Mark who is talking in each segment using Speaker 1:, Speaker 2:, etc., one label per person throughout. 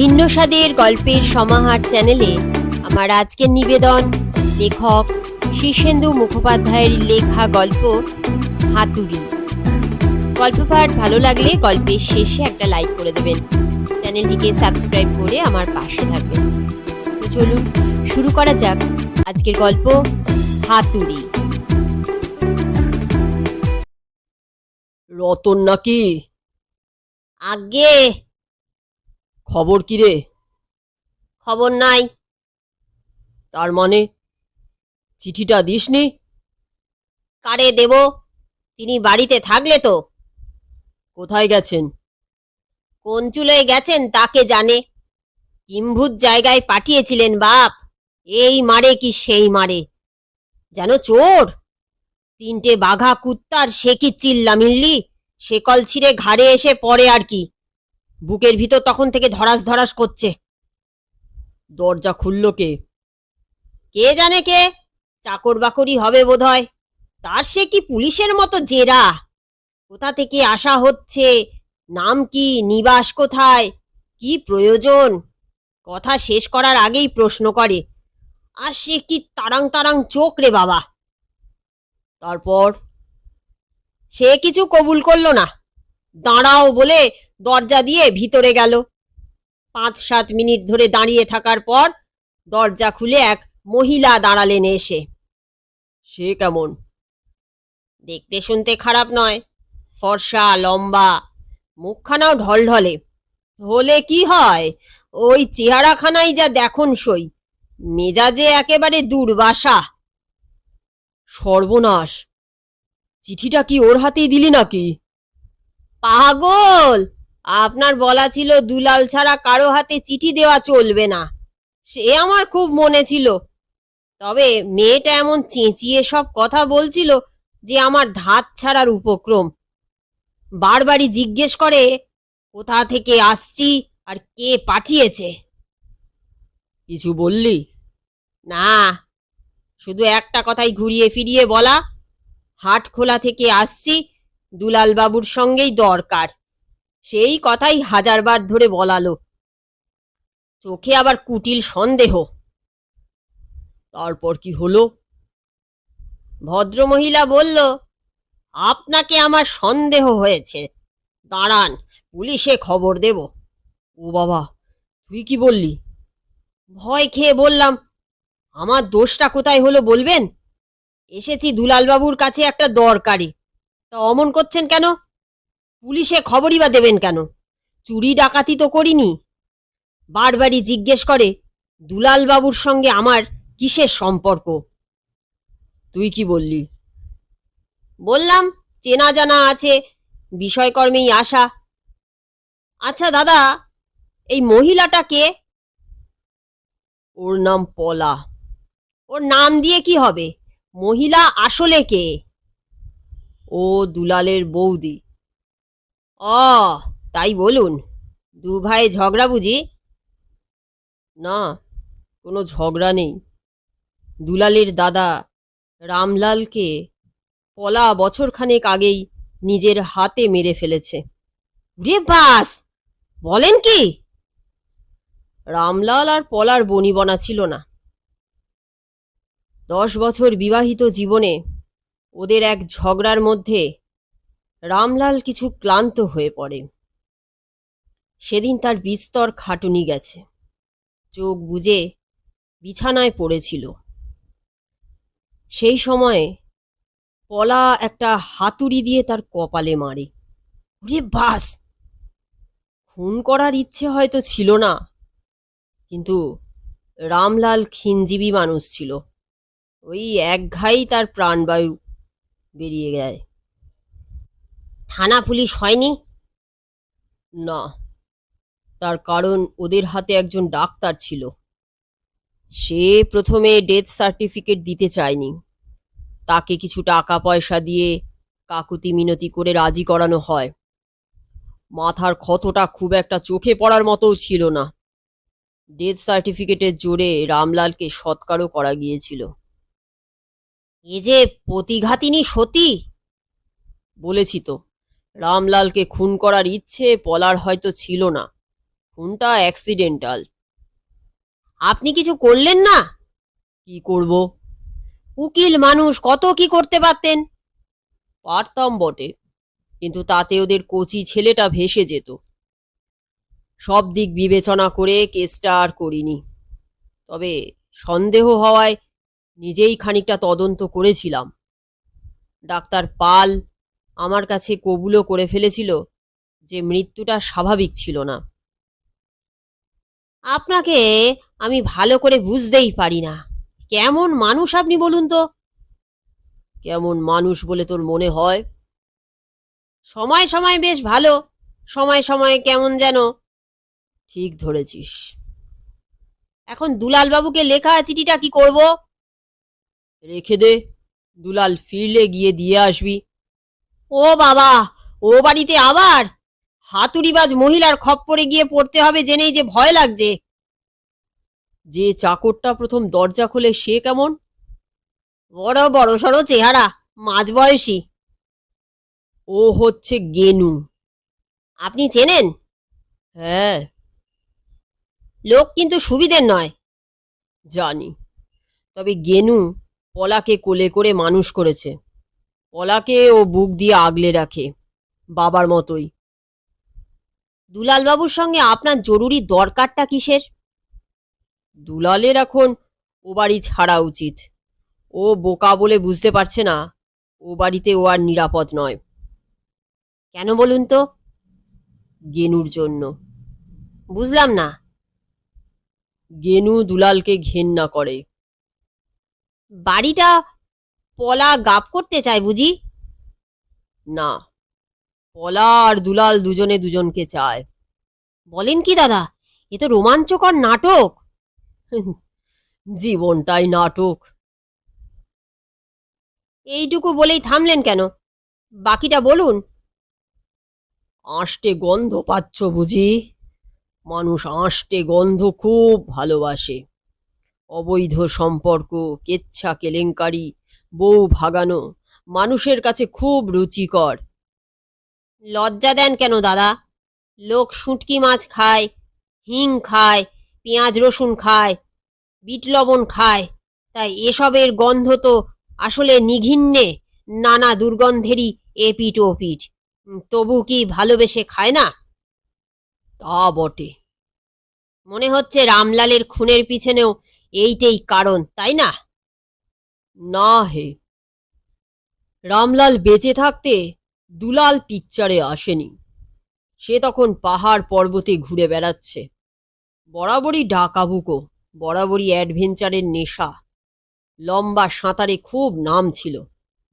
Speaker 1: ভিন্ন স্বাদের গল্পের সমাহার চ্যানেলে আমার আজকের নিবেদন লেখক শীর্ষেন্দু মুখোপাধ্যায়ের লেখা গল্প হাতুড়ি। গল্প পাঠ ভালো লাগলে গল্পের শেষে একটা লাইক করে দেবেন। চ্যানেলটিকে সাবস্ক্রাইব করে আমার পাশে থাকবেন। তো চলুন শুরু করা যাক আজকের গল্প হাতুড়ি।
Speaker 2: রতন নাকি?
Speaker 1: আগে
Speaker 2: খবর কি রে?
Speaker 1: খবর নাই।
Speaker 2: তার মানে চিঠিটা দিসনি?
Speaker 1: কারে দেব? তিনি বাড়িতে থাকলে তো।
Speaker 2: কোথায় গেছেন?
Speaker 1: কোন চুলোয় গেছেন তাকে জানে। কিম্ভূত জায়গায় পাঠিয়েছিলেন বাপ। এই মারে কি সেই মারে? যেন চোর? তিনটে বাঘা কুত্তার সে কি চিল্লামিল্লি? সে কল ছিঁড়ে ঘাড়ে এসে পড়ে আর কি। বুকের ভিতর তখন থেকে ধরাস ধরাস করছে।
Speaker 2: দরজা খুলল কে?
Speaker 1: কে জানে কে? চাকর বাকরি হবে বোধহয়। তার সে কি পুলিশের মতো জেরা? কোথা থেকে আসা হচ্ছে? নাম কি? নিবাস কোথায়? কি প্রয়োজন? কথা শেষ করার আগেই প্রশ্ন করে, আর সে কি তারাং তারাং চোখ রে বাবা?
Speaker 2: তারপর
Speaker 1: সে কিছু কবুল করল না। দাঁড়াও বলে দরজা দিয়ে ভিতরে গেল। পাঁচ সাত মিনিট ধরে দাঁড়িয়ে থাকার পর দরজা খুলে এক মহিলা দাঁড়ালেন এসে।
Speaker 2: সে কেমন?
Speaker 1: দেখতে শুনতে খারাপ নয়। ফর্সা, লম্বা, মুখখানাও ঢলঢলে। হলে কি হয়? ওই চেহারাখানাই যা দেখুন সই। মেজাজে একেবারে দুর্বাসা।
Speaker 2: সর্বনাশ। চিঠিটা কি ওর হাতেই দিলি নাকি?
Speaker 1: পাগল! আপনার বলা ছিল দুলাল ছাড়া কারও হাতে চিঠি দেওয়া চলবে না। সে আমার খুব মনে ছিল। তবে মেয়েটা এমন চেঁচিয়ে সব কথা বলছিল যে আমার ধাত ছাড়ার উপক্রম। বারবারই জিজ্ঞেস করে, কোথা থেকে আসছি আর কে পাঠিয়েছে?
Speaker 2: কিছু বললি?
Speaker 1: না। শুধু একটা কথাই ঘুরিয়ে ফিরিয়ে বলা। হাট খোলা থেকে আসছি দুলাল বাবুর সঙ্গেই দরকার। সেই কথাই হাজারবার ধরে বলালো। চোখে আবার কুটিল সন্দেহ।
Speaker 2: তারপর কি হলো?
Speaker 1: ভদ্রমহিলা বলল, আপনাকে আমার সন্দেহ হয়েছে। দাঁড়ান, পুলিশে খবর দেব।
Speaker 2: ও বাবা, তুই কি বললি?
Speaker 1: ভয় খেয়ে বললাম, আমার দোষটা কোথায় হলো বলবেন? এসেছি দুলালবাবুর কাছে একটা দরকারে। তা অমন করছেন কেন? পুলিশে খবরই বা দেবেন কেন? চুরি ডাকাতি তো করিনি। বারবারই জিজ্ঞেস করে দুলালবাবুর সঙ্গে আমার কিসের সম্পর্ক?
Speaker 2: তুই কি বললি?
Speaker 1: বললাম, চেনা জানা আছে, বিষয়কর্মেই আসা আচ্ছা দাদা, এই মহিলাটা কে?
Speaker 2: ওর নাম পলা।
Speaker 1: ওর নাম দিয়ে কি হবে? মহিলা আসলে কে?
Speaker 2: ও দুলালের বৌদি।
Speaker 1: অ, তাই বলুন। দু ভাই ঝগড়া বুঝি?
Speaker 2: না, কোনো ঝগড়া নেই। দুলালের দাদা রামলালকে পলা বছরখানেক আগেই নিজের হাতে মেরে ফেলেছে।
Speaker 1: রে বাস! বলেন কি?
Speaker 2: রামলাল আর পলার বনিবনা ছিল না। দশ বছর বিবাহিত জীবনে ওদের এক ঝগড়ার মধ্যে রামলাল কিছু ক্লান্ত হয়ে পড়ে। সেদিন তার বিস্তর খাটুনি গেছে। চোখ বুজে বিছানায় পড়েছিল। সেই সময়ে পলা একটা হাতুড়ি দিয়ে তার কপালে মারে। ওরে বাস! খুন করার ইচ্ছে হয়তো ছিল না। কিন্তু রামলাল খিনজীবী মানুষ ছিল। ওই এক ঘাই তার প্রাণবায়ু বেরিয়ে যায়
Speaker 1: থানা পুলিশ হয়নি?
Speaker 2: না। তার কারণ ওদের হাতে একজন ডাক্তার ছিল। সে প্রথমে ডেথ সার্টিফিকেট দিতে চায়নি। তাকে কিছু টাকা পয়সা দিয়ে কাকুতি মিনতি করে রাজি করানো হয়। মাথার ক্ষতটা খুব একটা চোখে পড়ার মতোও ছিল না। ডেথ সার্টিফিকেটের জোরে রামলালকে সৎকারও করা গিয়েছিল।
Speaker 1: এ যে প্রতিঘাতিনী সতী।
Speaker 2: বলেছি তো, রামলালকে খুন করার ইচ্ছে পলার হয়তো ছিল না। খুনটা অ্যাক্সিডেন্টাল
Speaker 1: আপনি কিছু করলেন না?
Speaker 2: কি করব?
Speaker 1: উকিল মানুষ কত কি করতে পারতেন?
Speaker 2: পারতাম বটে, কিন্তু তাতে ওদের কচি ছেলেটা ভেসে যেত। সব দিক বিবেচনা করে কেসটা আর করিনি। তবে সন্দেহ হওয়ায় নিজেই খানিকটা তদন্ত করেছিলাম। ডাক্তার পাল আমার কাছে কবুলও করে ফেলেছিল যে মৃত্যুটা স্বাভাবিক ছিল না।
Speaker 1: আপনাকে আমি ভালো করে বুঝতেই পারি না। কেমন মানুষ আপনি বলুন তো?
Speaker 2: কেমন মানুষ বলে তোর মনে হয়?
Speaker 1: সময় সময় বেশ ভালো, সময় সময় কেমন যেন।
Speaker 2: ঠিক ধরেছিস।
Speaker 1: এখন দুলাল বাবুকে লেখা চিঠিটা কি করব?
Speaker 2: রেখে দে। দুলাল ফিরলে গিয়ে দিয়ে আসবি।
Speaker 1: ও বাবা, ও বাড়িতে আবার? হাতুড়িবাজ মহিলার খপ্পরে গিয়ে পড়তে হবে জেনেই যে ভয় লাগছে।
Speaker 2: যে চাকরটা প্রথম দরজা খোলে সে কেমন?
Speaker 1: বড় বড় সড়ো চেহারা, মাঝ বয়সী।
Speaker 2: ও হচ্ছে গেনু।
Speaker 1: আপনি চেনেন?
Speaker 2: হ্যাঁ।
Speaker 1: লোক কিন্তু সুবিধের নয়।
Speaker 2: জানি। তবে গেনু পলাকে কোলে করে মানুষ করেছে। পলাকে ও বুক দিয়ে আগলে রাখে, বাবার মতোই।
Speaker 1: দুলাল বাবুর সঙ্গে আপনার জরুরি দরকারটা কিসের?
Speaker 2: দুলালের এখন ও বাড়ি ছাড়া উচিত। ও বোকা বলে বুঝতে পারছে না, ও বাড়িতে ও আর নিরাপদ নয়।
Speaker 1: কেন বলুন তো?
Speaker 2: গেনুর জন্য।
Speaker 1: বুঝলাম না।
Speaker 2: গেনু দুলালকে ঘেন্না করে।
Speaker 1: বাড়িটা পলা গাপ করতে চায় বুঝি?
Speaker 2: না, পলা আর দুলাল দুজনে দুজনকে চায়।
Speaker 1: বলেন কি দাদা, এ তো রোমাঞ্চকর নাটক।
Speaker 2: জীবনটাই নাটক।
Speaker 1: এইটুকু বলেই থামলেন কেন? বাকিটা বলুন।
Speaker 2: আষ্টে গন্ধ পাচ্ছ বুঝি? মানুষ আষ্টে গন্ধ খুব ভালোবাসে। অবৈধ সম্পর্ক, কেচ্ছা কেলেঙ্কারি, বউ ভাগানো, মানুষের কাছে খুব রুচিকর।
Speaker 1: লজ্জা দেন কেন দাদা? লোক শুঁটকি মাছ খায়, হিং খায়, পেঁয়াজ রসুন খায়, বিট লবণ খায়। তাই এসবের গন্ধ তো আসলে নিঘিন্নে, নানা দুর্গন্ধেরই এপিট ওপিট তবু কি ভালোবেসে খায় না?
Speaker 2: তা বটে।
Speaker 1: মনে হচ্ছে রামলালের খুনের পিছনেও এইটাই কারণ, তাই না?
Speaker 2: না হে। রামলাল বেঁচে থাকতে দুলাল পিকচারে আসেনি। সে তখন পাহাড় পর্বতে ঘুরে বেড়াচ্ছে। বরাবরই ডাকাবুকো, বরাবরই অ্যাডভেঞ্চারের নেশা। লম্বা সাঁতারে খুব নাম ছিল,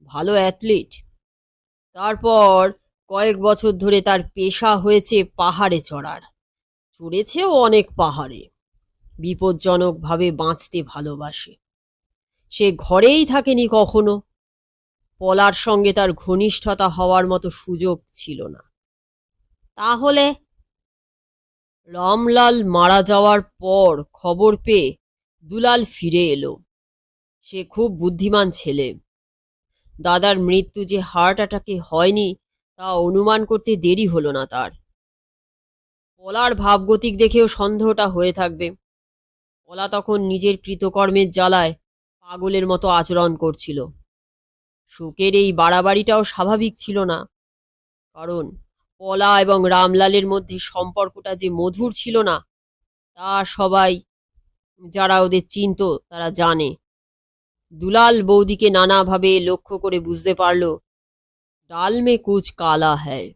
Speaker 2: ভালো অ্যাথলিট। তারপর কয়েক বছর ধরে তার পেশা হয়েছে পাহাড়ে চড়ার। চড়েছেও অনেক পাহাড়ে। বিপজ্জনকভাবে বাঁচতে ভালোবাসে। সে ঘরেই থাকেনি কখনো। পলার সঙ্গে তার ঘনিষ্ঠতা হওয়ার মতো সুযোগ ছিল না।
Speaker 1: তাহলে
Speaker 2: রামলাল মারা যাওয়ার পর খবর পেয়ে দুলাল ফিরে এলো। সে খুব বুদ্ধিমান ছেলে। দাদার মৃত্যু যে হার্ট অ্যাটাকে হয়নি তা অনুমান করতে দেরি হলো না তার। পলার ভাবগতিক দেখেও সন্দেহটা হয়ে থাকবে। পলা তখন নিজের কৃতকর্মের জ্বালায় পাগলের মতো আচরণ করছিল। শোকের এই বাড়াবাড়িটাও স্বাভাবিক ছিল না, কারণ পলা এবং রামলালের মধ্যে সম্পর্কটা যে মধুর ছিল না, তা সবাই যারা ওদের চিনত তারা জানে। দুলাল বৌদিকে নানাভাবে লক্ষ্য করে বুঝতে পারল ডাল মে কুচ কালা হ্যায়।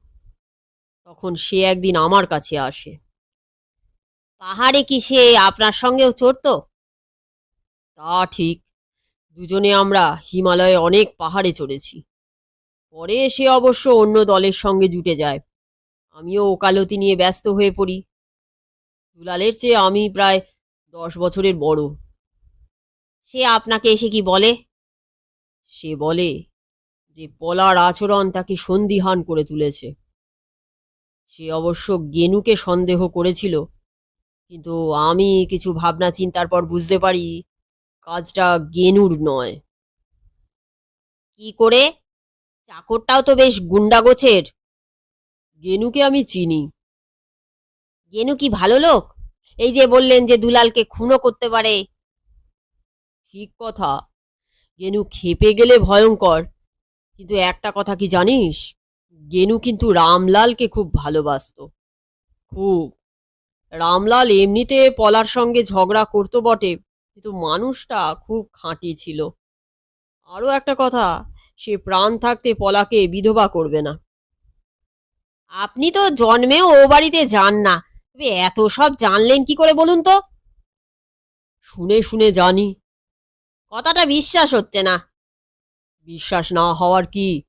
Speaker 2: তখন সে একদিন আমার কাছে আসে।
Speaker 1: পাহাড়ে কি সে আপনার সঙ্গেও চড়তো?
Speaker 2: তা ঠিক। দুজনে আমরা হিমালয়ে অনেক পাহাড়ে চড়েছি। পরে সে অবশ্য অন্য দলের সঙ্গে জুটে যায়। আমিও ওকালতি নিয়ে ব্যস্ত হয়ে পড়ি। দুলালের চেয়ে আমি প্রায় দশ বছরের বড়।
Speaker 1: সে আপনাকে এসে কি বলে?
Speaker 2: সে বলে যে পলার আচরণ তাকে সন্দিহান করে তুলেছে। সে অবশ্য গেনুকে সন্দেহ করেছিল। কিন্তু আমি কিছু ভাবনা চিন্তার পর বুঝতে পারি কাজটা গেনুর নয়।
Speaker 1: কি করে? চাকরটাও তো বেশ গুন্ডা গোছের
Speaker 2: গেনুকে আমি চিনি।
Speaker 1: গেনু কি ভালো লোক? এই যে বললেন যে দুলালকে খুনও করতে পারে।
Speaker 2: ঠিক কথা। গেনু খেপে গেলে ভয়ঙ্কর। কিন্তু একটা কথা কি জানিস? গেনু কিন্তু রামলালকে খুব ভালোবাসতো। খুব। রামলাল এমনিতে পলার সঙ্গে ঝগড়া করতো বটে, কিন্তু মানুষটা খুব খাঁটি ছিল। আরও একটা কথা, সে প্রাণ থাকতে পলাকে বিধবা করবে না।
Speaker 1: আপনি তো জন্মেও ও বাড়িতে যান না, তবে এত সব জানলেন কি করে বলুন তো?
Speaker 2: শুনে শুনে জানি।
Speaker 1: কথাটা বিশ্বাস হচ্ছে না।
Speaker 2: বিশ্বাস না হওয়ার কি?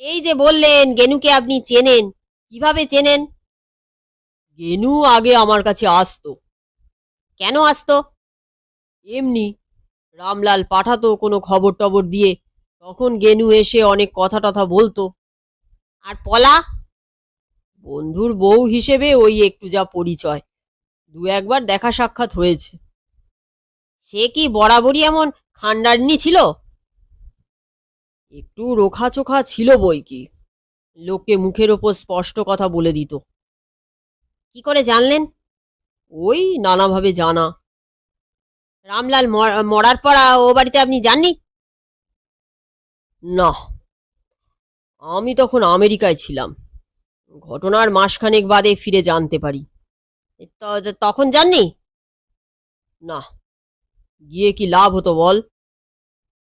Speaker 1: এই যে বললেন, গেনুকে আপনি চেনেন, কীভাবে চেনেন?
Speaker 2: গেনু আগে আমার কাছে আসতো।
Speaker 1: কেন আসতো?
Speaker 2: এমনি রামলাল পাঠাতো কোনো খবর টবর দিয়ে, তখন গেনু এসে অনেক কথা টথা বলতো।
Speaker 1: আর পলা?
Speaker 2: বন্ধুর বউ হিসেবে ওই একটু যা পরিচয়, দু একবার দেখা সাক্ষাৎ হয়েছে।
Speaker 1: সে কি বরাবরই এমন খান্ডারনি ছিল?
Speaker 2: একটু রোখাচোখা ছিল বই কি লোককে মুখের ওপর স্পষ্ট কথা বলে দিত।
Speaker 1: কি করে জানলেন?
Speaker 2: ওই নানাভাবে জানা।
Speaker 1: রামলাল মর- মরার পর ও বাড়িতে আপনি যাননি?
Speaker 2: না। আমি তখন আমেরিকায় ছিলাম। ঘটনার মাসখানেক বাদে ফিরে জানতে পারি।
Speaker 1: তখন যাননি?
Speaker 2: না। গিয়ে কি লাভ হতো বল?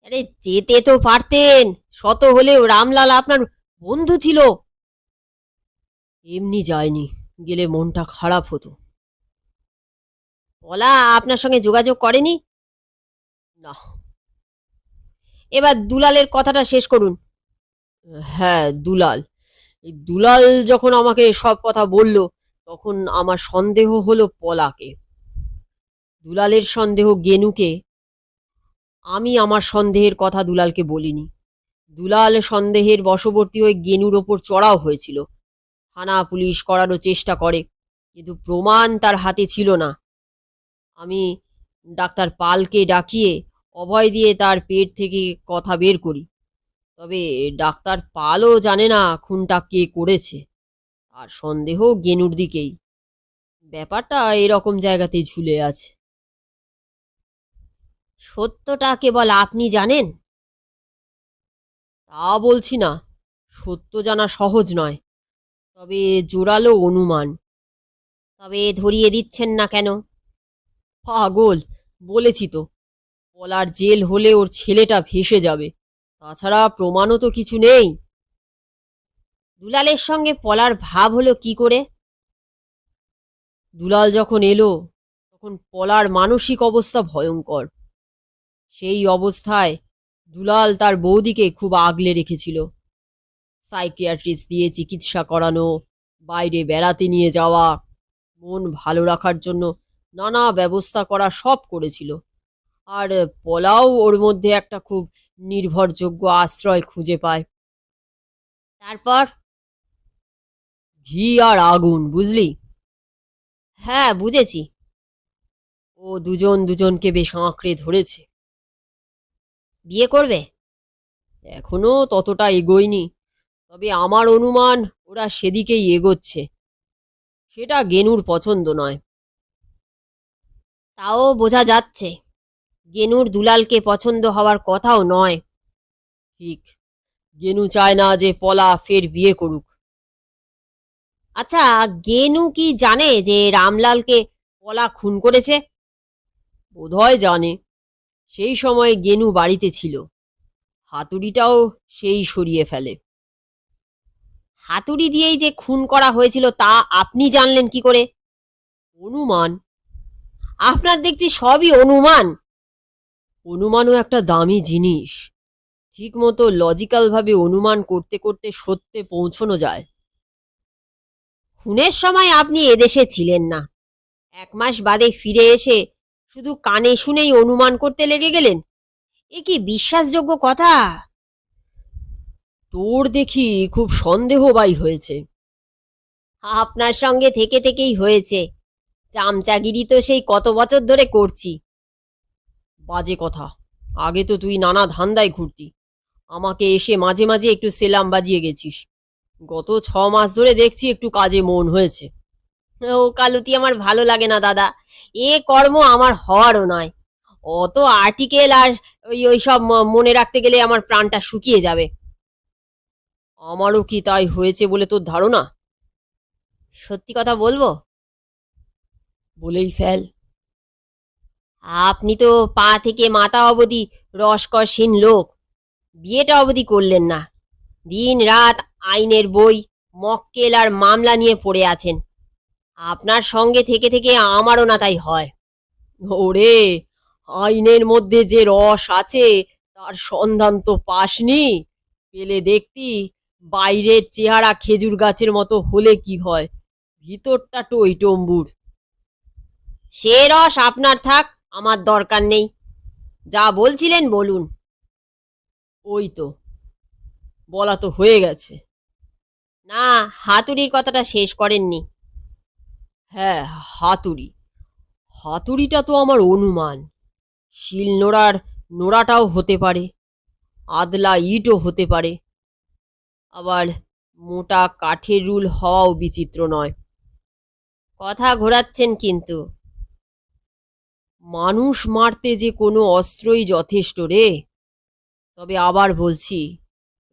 Speaker 1: আরে যেতে তো পারতেন। শত হলেও রামলাল আপনার বন্ধু ছিল।
Speaker 2: এমনি যায়নি। গেলে মনটা খারাপ হতো।
Speaker 1: পলা, আপনার সঙ্গে যোগাযোগ করেনি?
Speaker 2: না।
Speaker 1: এবার দুলালের কথাটা শেষ করুন।
Speaker 2: হ্যাঁ দুলাল। দুলাল যখন আমাকে সব কথা বলল, তখন আমার সন্দেহ হলো পলাকে। দুলালের সন্দেহ গেনুকে। আমি আমার সন্দেহের কথা দুলালকে বলিনি। দুলাল সন্দেহের বশবর্তী হয়ে গেনুর ওপর চড়াও হয়েছিল। থানা পুলিশ করারও চেষ্টা করে, কিন্তু প্রমাণ তার হাতে ছিল না। আমি ডাক্তার পালকে ডাকিয়ে অভয় দিয়ে তার পেট থেকে কথা বের করি। তবে ডাক্তার পালও জানে না খুনটা কে করেছে, আর সন্দেহ গেনুর দিকেই। ব্যাপারটা এরকম জায়গাতেই ঝুলে আছে।
Speaker 1: সত্যটা কেবল আপনি জানেন?
Speaker 2: তা বলছি না, সত্য জানা সহজ নয়। তবে জোরালো অনুমান।
Speaker 1: তবে ধরিয়ে দিচ্ছেন না কেন?
Speaker 2: পাগল, বলেছি তো। পলার জেল হলে ওর ছেলেটা ভেসে যাবে। তাছাড়া প্রমাণও তো কিছু নেই।
Speaker 1: দুলালের সঙ্গে পলার ভাব হলো কি করে?
Speaker 2: দুলাল যখন এলো, তখন পলার মানসিক অবস্থা ভয়ঙ্কর। সেই অবস্থায় দুলাল তার বৌদিকে খুব আগলে রেখেছিল। সাইকিয়াট্রিস্ট দিয়ে চিকিৎসা করানো, বাইরে বেড়াতে নিয়ে যাওয়া, মন ভালো রাখার জন্য নানা ব্যবস্থা করা সব করেছিল। আর পলাও ওর মধ্যে একটা খুব নির্ভরযোগ্য আশ্রয় খুঁজে পায়।
Speaker 1: তারপর
Speaker 2: ঘি আর আগুন, বুঝলি?
Speaker 1: হ্যাঁ বুঝেছি।
Speaker 2: ও দুজন দুজনকে বেশ আঁকড়ে ধরেছে।
Speaker 1: বিয়ে করবে?
Speaker 2: এখনও ততটা এগোয়নি। তবে আমার অনুমান ওরা সেদিকেই এগোচ্ছে। সেটা গেনুর পছন্দ নয়।
Speaker 1: তাও বোঝা যাচ্ছে, গেনুর দুলালকে পছন্দ হওয়ার কথাও নয়।
Speaker 2: ঠিক, গেনু চায় না যে পলা ফের বিয়ে করুক।
Speaker 1: আচ্ছা গেনু কি জানে যে রামলালকে
Speaker 2: পলা খুন করেছে? বোধহয় জানে। সেই সময় গেনু বাড়িতে ছিল। হাতুড়িটাও সেই সরিয়ে ফেলে।
Speaker 1: হাতুড়ি দিয়েই যে খুন করা হয়েছিল তা আপনি জানলেন কি করে?
Speaker 2: অনুমান।
Speaker 1: আপনার দেখছি সবই অনুমান।
Speaker 2: অনুমানও একটা দামি জিনিস। ঠিকমতো লজিক্যালভাবে অনুমান করতে করতে সত্যে পৌঁছানো যায়।
Speaker 1: খুনের সময় আপনি এদেশে ছিলেন না। এক মাস বাদে ফিরে এসে শুধু কানে শুনেই অনুমান করতে লেগে গেলেন? এ কি বিশ্বাসযোগ্য কথা?
Speaker 2: তোর দেখি খুব সন্দেহবাই হয়েছে।
Speaker 1: আপনার সঙ্গে থেকে থেকেই হয়েছে। চামচাগিরি তো সেই কত বছর ধরে করছি।
Speaker 2: বাজে কথা। আগে তো তুই নানা ধান্দায় ঘুরতি। আমাকে এসে মাঝে মাঝে একটু সেলাম বাজিয়ে গেছিস। গত ছ মাস ধরে দেখছি একটু কাজে মন হয়েছে।
Speaker 1: ও কালতি আমার ভালো লাগে না, দাদা। এ কর্ম আমার হওয়ারও নয়। অত আর্টিকেল আর ওই ওই সব মনে রাখতে গেলে আমার প্রাণটা শুকিয়ে যাবে।
Speaker 2: আমারও কি তাই হয়েছে বলে তোর ধারণা?
Speaker 1: সত্যি কথা বলব?
Speaker 2: বলেই ফেল।
Speaker 1: আপনি তো পা থেকে মাথা অবধি রসকসীন লোক। বিয়েটা অবধি করলেন না। দিন রাত আইনের বই, মক্কেল আর মামলা নিয়ে পড়ে আছেন। আপনার সঙ্গে থেকে থেকে আমারও না তাই হয়।
Speaker 2: ওরে, আইনের মধ্যে যে রস আছে, তার সন্ধান তো পাসনি। পেলে দেখতি বাইরের চেহারা খেজুর গাছের মতো হলে কি হয়? ভিতরটা টই টম্বুর।
Speaker 1: সে রস আপনার থাক, আমার দরকার নেই। যা বলছিলেন বলুন।
Speaker 2: ওই তো। বলা তো হয়ে গেছে।
Speaker 1: না, হাতুড়ির কথাটা শেষ করেননি।
Speaker 2: হ্যাঁ হাতুড়ি। হাতুড়িটা তো আমার অনুমান। শিল নোড়ার নোড়াটাও হতে পারে। আদলা ইটও হতে পারে। আবার মোটা কাঠের রুল হওয়াও বিচিত্র নয়।
Speaker 1: কথা ঘোরাচ্ছেন কিন্তু।
Speaker 2: মানুষ মারতে যে কোনো অস্ত্রই যথেষ্ট রে। তবে আবার বলছি,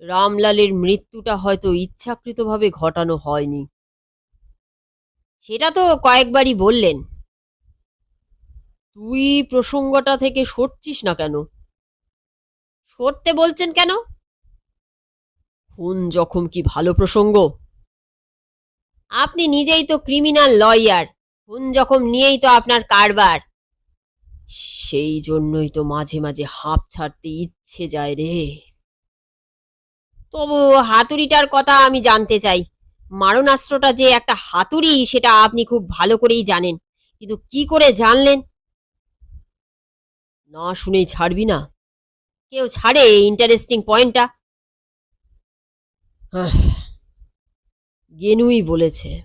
Speaker 2: রামলালের মৃত্যুটা হয়তো ইচ্ছাকৃতভাবে ঘটানো হয়নি।
Speaker 1: সেটা তো কয়েকবারই বললেন।
Speaker 2: তুই প্রসঙ্গটা থেকে সরছিস না কেন?
Speaker 1: সরতে বলছেন কেন?
Speaker 2: খুন জখম কি ভালো প্রসঙ্গ?
Speaker 1: আপনি নিজেই তো ক্রিমিনাল লয়ার খুন জখম নিয়েই তো আপনার কারবার?
Speaker 2: সেই জন্যই তো মাঝে মাঝে হাঁপ ছাড়তে ইচ্ছে যায় রে।
Speaker 1: তবু হাতুড়িটার কথা আমি জানতে চাই। মারণাস্ত্রটা যে একটা হাতুড়ি, সেটা আপনি খুব ভালো করেই জানেন। কিন্তু কি করে জানলেন?
Speaker 2: না শুনেই ছাড়বি না।
Speaker 1: কেউ ছাড়ে ইন্টারেস্টিং পয়েন্টটা
Speaker 2: গেনুই বলেছে।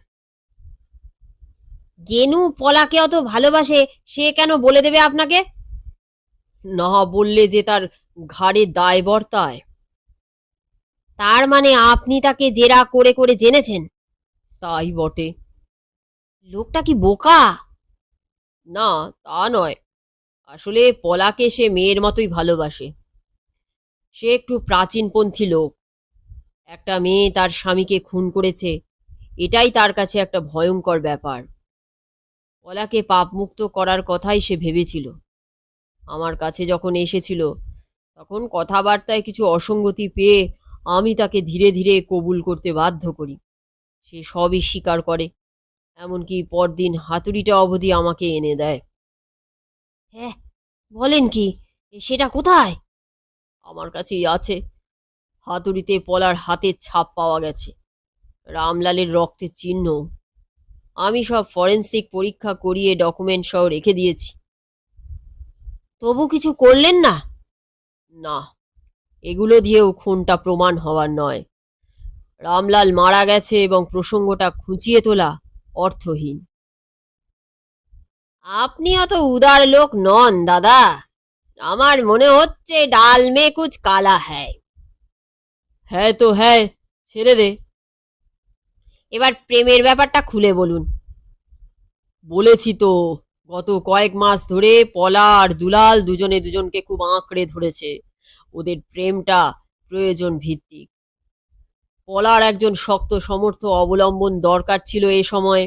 Speaker 1: গেনু পলাকে অত ভালোবাসে, সে কেন বলে দেবে আপনাকে?
Speaker 2: না বললে যে তার ঘাড়ে দায় বর্তায়।
Speaker 1: তার মানে আপনি তাকে জেরা করে করে জেনেছেন?
Speaker 2: তাই বটে।
Speaker 1: লোকটা কি বোকা?
Speaker 2: না, তা নয়। আসলে পলাকে সে মেয়ের মতোই ভালোবাসে। সে একটু প্রাচীনপন্থী লোক। একটা মেয়ে তার স্বামীকে খুন করেছে। এটাই তার কাছে একটা ভয়ঙ্কর ব্যাপার। পলাকে পাপমুক্ত করার কথাই সে ভেবেছিল। আমার কাছে যখন এসেছিল, তখন কথাবার্তায় কিছু অসঙ্গতি পেয়ে আমি তাকে ধীরে ধীরে কবুল করতে বাধ্য করি। সে সবই স্বীকার করে, এমনকি পরদিন হাতুড়িটা অবধি আমাকে এনে দেয়।
Speaker 1: হ্যাঁ বলেন কি, সেটা কোথায়?
Speaker 2: আমার কাছেই আছে। হাতুড়িতে পলার হাতের ছাপ পাওয়া গেছে। রামলালের রক্তের চিহ্ন। আমি সব ফরেন্সিক পরীক্ষা করিয়ে ডকুমেন্ট সহ রেখে দিয়েছি।
Speaker 1: তবু কিছু করলেন না?
Speaker 2: না, এগুলো দিয়েও খুনটা প্রমাণ হওয়ার নয়। রামলাল মারা গেছে এবং প্রসঙ্গটা খুঁচিয়ে তোলা অর্থহীন।
Speaker 1: আপনি অত উদার লোক নন, দাদা। আমার মনে হচ্ছে ডাল মে কুচ কালা হ্যায়।
Speaker 2: হ্যাঁ তো হ্যাঁ ছেড়ে দে।
Speaker 1: এবার প্রেমের ব্যাপারটা খুলে বলুন।
Speaker 2: বলেছি তো গত কয়েক মাস ধরে পলা আর দুলাল দুজনে দুজনকে খুব আঁকড়ে ধরেছে। ওদের প্রেমটা প্রয়োজন ভিত্তিক। পলার একজন শক্ত সমর্থ অবলম্বন দরকার ছিল এ সময়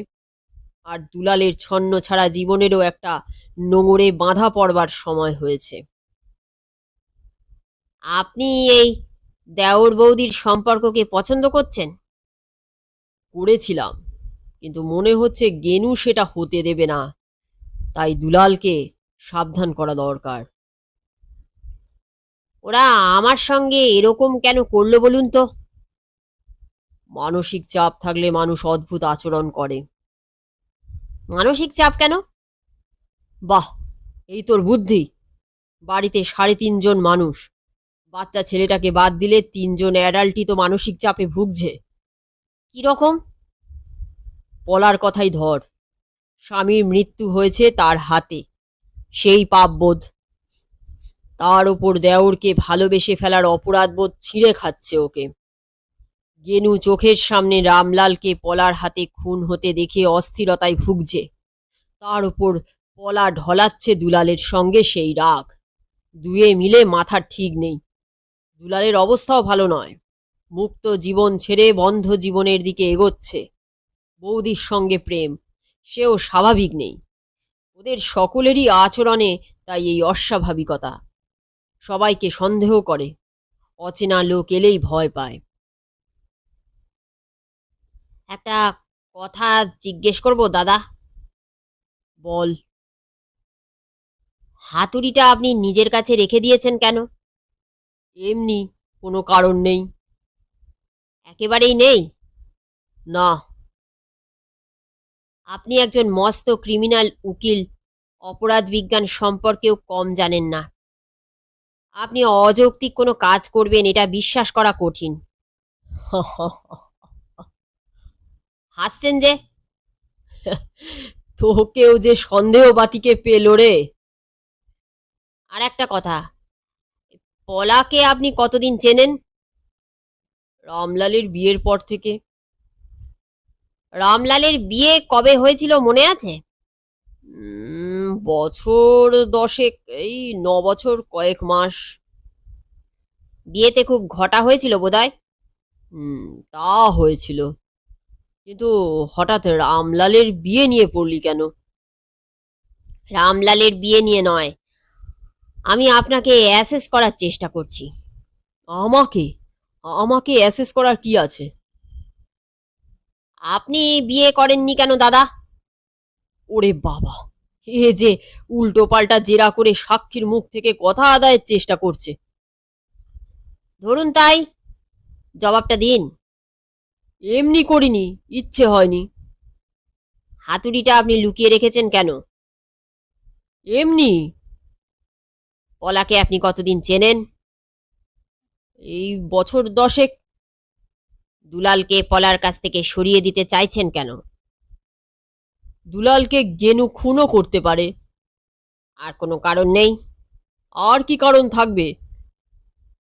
Speaker 2: আর দুলালের ছন্ন ছাড়া জীবনেরও একটা নোংরে বাঁধা পড়বার সময় হয়েছে।
Speaker 1: আপনি এই দেওর বৌদির সম্পর্ককে পছন্দ করছেন?
Speaker 2: করেছিলাম, কিন্তু মনে হচ্ছে গেনু সেটা হতে দেবে না। তাই দুলালকে সাবধান করা দরকার।
Speaker 1: ওরা আমার সঙ্গে এরকম কেন করল বলুন তো?
Speaker 2: মানসিক চাপ থাকলে মানুষ অদ্ভুত আচরণ করে।
Speaker 1: মানসিক চাপ কেন?
Speaker 2: বাহ, এই তোর বুদ্ধি। বাড়িতে সাড়ে তিনজন মানুষ। বাচ্চা ছেলেটাকে বাদ দিলে তিনজন অ্যাডাল্টই তো মানসিক চাপে ভুগছে।
Speaker 1: কি রকম
Speaker 2: পলার কথাই ধর। স্বামীর মৃত্যু হয়েছে তার হাতে। সেই পাপবোধ। তার ওপর দেওরকে ভালোবেসে ফেলার অপরাধবোধ ছিঁড়ে খাচ্ছে ওকে। গেনু চোখের সামনে রামলালকে পলার হাতে খুন হতে দেখে অস্থিরতায় ভুগছে। তার উপর পলা ঢলাচ্ছে দুলালের সঙ্গে সেই রাগ। দুয়ে মিলে মাথার ঠিক নেই। দুলালের অবস্থাও ভালো নয়। মুক্ত জীবন ছেড়ে বন্ধ জীবনের দিকে এগোচ্ছে। বৌদির সঙ্গে প্রেম, সেও স্বাভাবিক নেই। ওদের সকলেরই আচরণে তাই এই অস্বাভাবিকতা। সবাইকে সন্দেহ করে, অচেনা লোক এলেই ভয় পায়।
Speaker 1: একটা কথা জিজ্ঞেস করব, দাদা?
Speaker 2: বল।
Speaker 1: হাতুড়িটা আপনি নিজের কাছে রেখে দিয়েছেন কেন?
Speaker 2: এমনি কোনো কারণ নেই।
Speaker 1: একেবারেই নেই?
Speaker 2: না।
Speaker 1: আপনি একজন মস্ত ক্রিমিনাল উকিল, অপরাধ বিজ্ঞান সম্পর্কেও কম জানেন না। আপনি অযৌক্তিক কোনো কাজ করবেন, এটা বিশ্বাস করা কঠিন। হাসছেন যে?
Speaker 2: তোকেও যে সন্দেহ বাতিকে পেল রে।
Speaker 1: আর একটা কথা পলাকে আপনি কতদিন চেনেন?
Speaker 2: রামলালের বিয়ের পর থেকে।
Speaker 1: রামলালের বিয়ে কবে হয়েছিল মনে আছে?
Speaker 2: বছর দশেক, এই ন বছর কয়েক মাস।
Speaker 1: বিয়েতে খুব ঘটা হয়েছিল বোধহয়?
Speaker 2: তা হয়েছিল। কিন্তু হঠাৎ রামলালের বিয়ে নিয়ে পড়লি কেন?
Speaker 1: রামলালের বিয়ে নিয়ে নয়। আমি আপনাকে অ্যাসেস করার চেষ্টা করছি।
Speaker 2: আমাকে? আমাকে অ্যাসেস করার কি আছে?
Speaker 1: আপনি বিয়ে করেননি কেন, দাদা?
Speaker 2: ওরে বাবা, এ যে উল্টো পাল্টা জেরা করে সাক্ষীর মুখ থেকে কথা আদায়ের চেষ্টা করছে।
Speaker 1: ধরুন তাই, জবাবটা দিন।
Speaker 2: এমনি করিনি, ইচ্ছে হয়নি।
Speaker 1: হাতুড়িটা আপনি লুকিয়ে রেখেছেন কেন?
Speaker 2: এমনি?
Speaker 1: পলাকে আপনি কতদিন চেনেন?
Speaker 2: এই বছর দশেক।
Speaker 1: দুলালকে পলার কাছ থেকে সরিয়ে দিতে চাইছেন কেন?
Speaker 2: দুলালকে গেনু খুনও করতে পারে।
Speaker 1: আর কোনো কারণ নেই।
Speaker 2: আর কি কারণ থাকবে?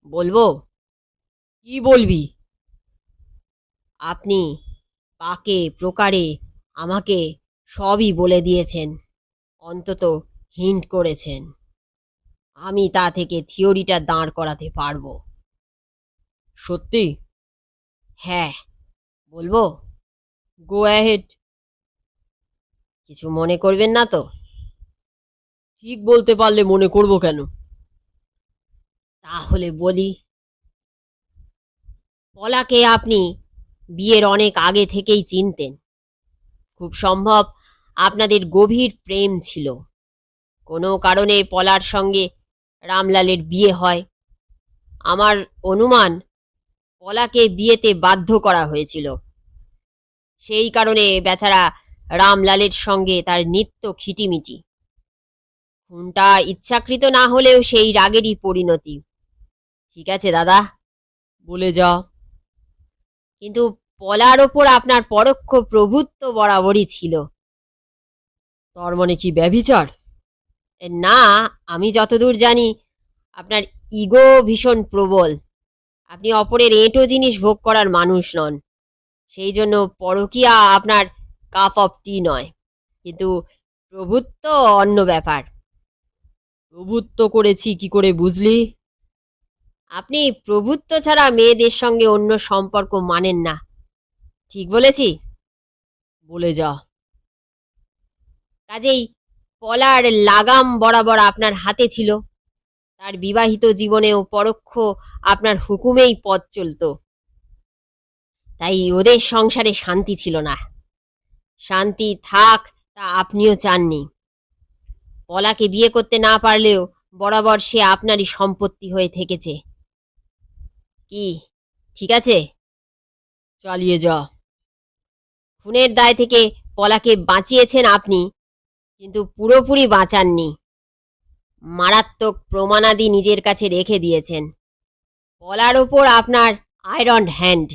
Speaker 1: বলব?
Speaker 2: কি বলবি?
Speaker 1: আপনি পাকে, প্রকারে আমাকে সবই বলে দিয়েছেন। অন্তত হিন্ট করেছেন। আমি তা থেকে থিওরিটা দাঁড় করাতে পারব।
Speaker 2: সত্যি?
Speaker 1: হ্যাঁ বলব?
Speaker 2: গো অ্যাহেড
Speaker 1: কিছু মনে করবেন না তো?
Speaker 2: ঠিক বলতে পারলে মনে করব কেন?
Speaker 1: তাহলে বলি পলাকে আপনি বিয়ের অনেক আগে থেকেই চিনতেন। খুব সম্ভব আপনাদের গভীর প্রেম ছিল। কোনো কারণে পলার সঙ্গে রামলালের বিয়ে হয়। আমার অনুমান পলাকে বিয়েতে বাধ্য করা হয়েছিল। সেই কারণে বেচারা রামলালের সঙ্গে তার নিত্য খিটিমিটি। খুনটা ইচ্ছাকৃত না হলেও সেই রাগেরই পরিণতি। ঠিক আছে, দাদা,
Speaker 2: বলে যাও।
Speaker 1: কিন্তু পলার ওপর আপনার পরোক্ষ প্রভুত্ব বরাবরই ছিল।
Speaker 2: তার মানে কি ব্যভিচার?
Speaker 1: না আমি যতদূর জানি আপনার ইগো ভীষণ প্রবল। আপনি অপরের এঁটো জিনিস ভোগ করার মানুষ নন। সেই জন্য পরকীয়া আপনার কাপ অফ টি নয়। কিন্তু প্রভুত্ব অন্য ব্যাপার।
Speaker 2: প্রভুত্ব করেছি কি করে বুঝলি?
Speaker 1: আপনি প্রভুত্ব ছাড়া মেয়েদের সঙ্গে অন্য সম্পর্ক মানেন না। ঠিক বলেছি?
Speaker 2: বলে যা।
Speaker 1: কাজেই পলার লাগাম বরাবর আপনার হাতে ছিল। তার বিবাহিত জীবনেও পরোক্ষ আপনার হুকুমেই পথ চলত। তাই ওদের সংসারে শান্তি ছিল না। শান্তি থাক, তা আপনিও চাননি। পলাকে বিয়ে করতে না পারলেও বরাবর সে আপনারই সম্পত্তি হয়ে থেকেছে। কি? ঠিক আছে?
Speaker 2: চালিয়ে যা
Speaker 1: খুনের দায় থেকে পলাকে বাঁচিয়েছেন আপনি কিন্তু পুরোপুরি বাঁচাননি। মারাত্মক প্রমাণাদি নিজের কাছে রেখে দিয়েছেন। পলার ওপর আপনার আয়রন হ্যান্ড।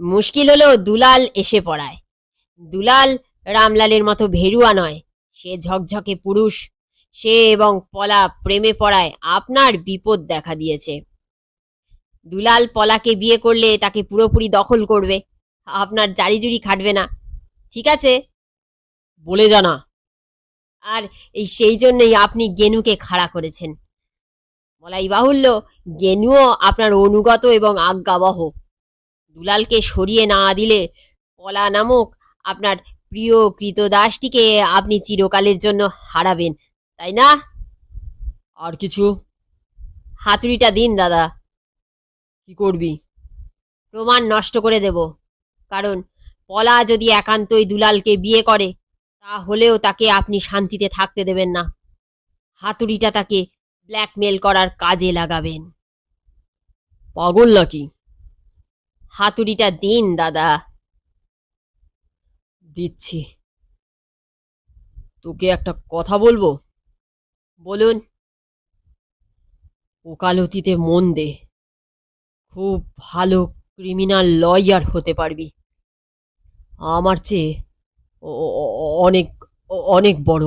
Speaker 1: মুশকিল হলো দুলাল এসে পড়ায়। দুলাল রামলালের মতো ভেরুয়া নয়, সে ঝকঝকে পুরুষ। সে এবং পলা প্রেমে পড়ায় আপনার বিপদ দেখা দিয়েছে। দুলাল পলাকে বিয়ে করলে তাকে পুরোপুরি দখল করবে। আপনার জারিজুরি খাটবে না। ঠিক আছে?
Speaker 2: বলে জানা।
Speaker 1: আর এই সেই জন্যই আপনি গেনুকে খাড়া করেছেন। বলাই বাহুল্য গেনুও আপনার অনুগত এবং আজ্ঞাবহ। দুলালকে সরিয়ে না দিলে পলা নামক আপনার প্রিয় কৃতদাসটিকে আপনি চিরকালের জন্য হারাবেন তাই না?
Speaker 2: আর কিছু?
Speaker 1: হাতুড়িটা দিন দাদা।
Speaker 2: কি করবি?
Speaker 1: প্রমাণ নষ্ট করে দেব। কারণ পলা যদি একান্তই দুলালকে বিয়ে করে তাহলেও তাকে আপনি শান্তিতে থাকতে দেবেন না। হাতুড়িটা তাকে ব্ল্যাকমেল করার কাজে লাগাবেন।
Speaker 2: পাগল নাকি?
Speaker 1: হাতুড়িটা দিন, দাদা।
Speaker 2: দিচ্ছি। তোকে একটা কথা বলব?
Speaker 1: বলুন।
Speaker 2: ওকালতিতে মন দে। খুব ভালো ক্রিমিনাল লয়ার হতে পারবি। আমার চেয়ে অনেক অনেক বড়।